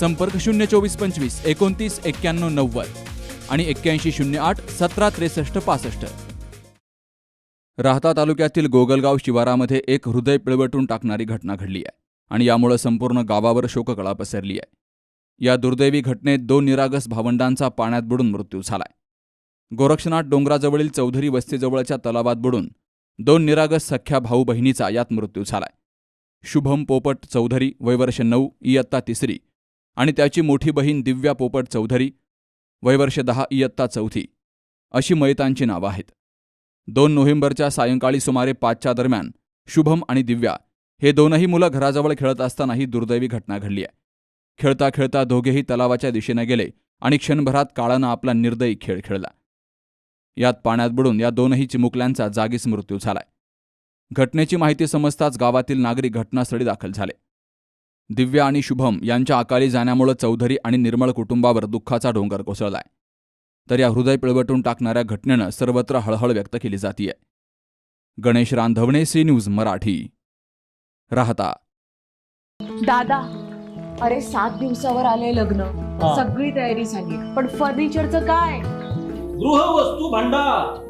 संपर्क शून्य चोवीस पंचवीस एकोणतीस एक्क्याण्णव नव्वद आणि एक्क्याऐंशी शून्य आठ सतरा त्रेसष्ट पासष्ट. राहता तालुक्यातील गोगलगाव शिवारामध्ये एक हृदय पिळवटून टाकणारी घटना घडली आहे आणि यामुळे संपूर्ण गावावर शोककळा पसरली आहे. या दुर्दैवी घटनेत दोन निरागस भावंडांचा पाण्यात बुडून मृत्यू झालाय. गोरक्षनाथ डोंगराजवळील चौधरी वस्तीजवळच्या तलावात बुडून दोन निरागस सख्या भाऊ बहिणीचा यात मृत्यू झालाय. शुभम पोपट चौधरी वयवर्ष नऊ इयत्ता तिसरी आणि त्याची मोठी बहीण दिव्या पोपट चौधरी वयवर्ष दहा इयत्ता चौथी अशी मयतांची नावं आहेत. दोन नोव्हेंबरच्या सायंकाळी सुमारे पाचच्या दरम्यान शुभम आणि दिव्या हे दोनही मुलं घराजवळ खेळत असताना ही दुर्दैवी घटना घडली आहे. खेळता खेळता दोघेही तलावाच्या दिशेने गेले आणि क्षणभरात काळानं आपला निर्दयी खेळ खेळला. यात पाण्यात बुडून या दोनही चिमुकल्यांचा जागीच मृत्यू झालाय. घटनेची माहिती समजताच गावातील नागरिक घटनास्थळी दाखल झाले. दिव्या आणि शुभम यांच्या अकाली जाण्यामुळे चौधरी आणि निर्मळ कुटुंबावर दुःखाचा डोंगर कोसळलाय. तर या हृदय पिळवटून टाकणाऱ्या घटनेनं सर्वत्र हळहळ व्यक्त केली जातीये. Ganesh Randhavane C news Marathi. राहता. दादा अरे सात दिवसावर आले लग्न. सगळी तयारी झाली पण फर्निचरचं काय? गृहवस्तू भांडार.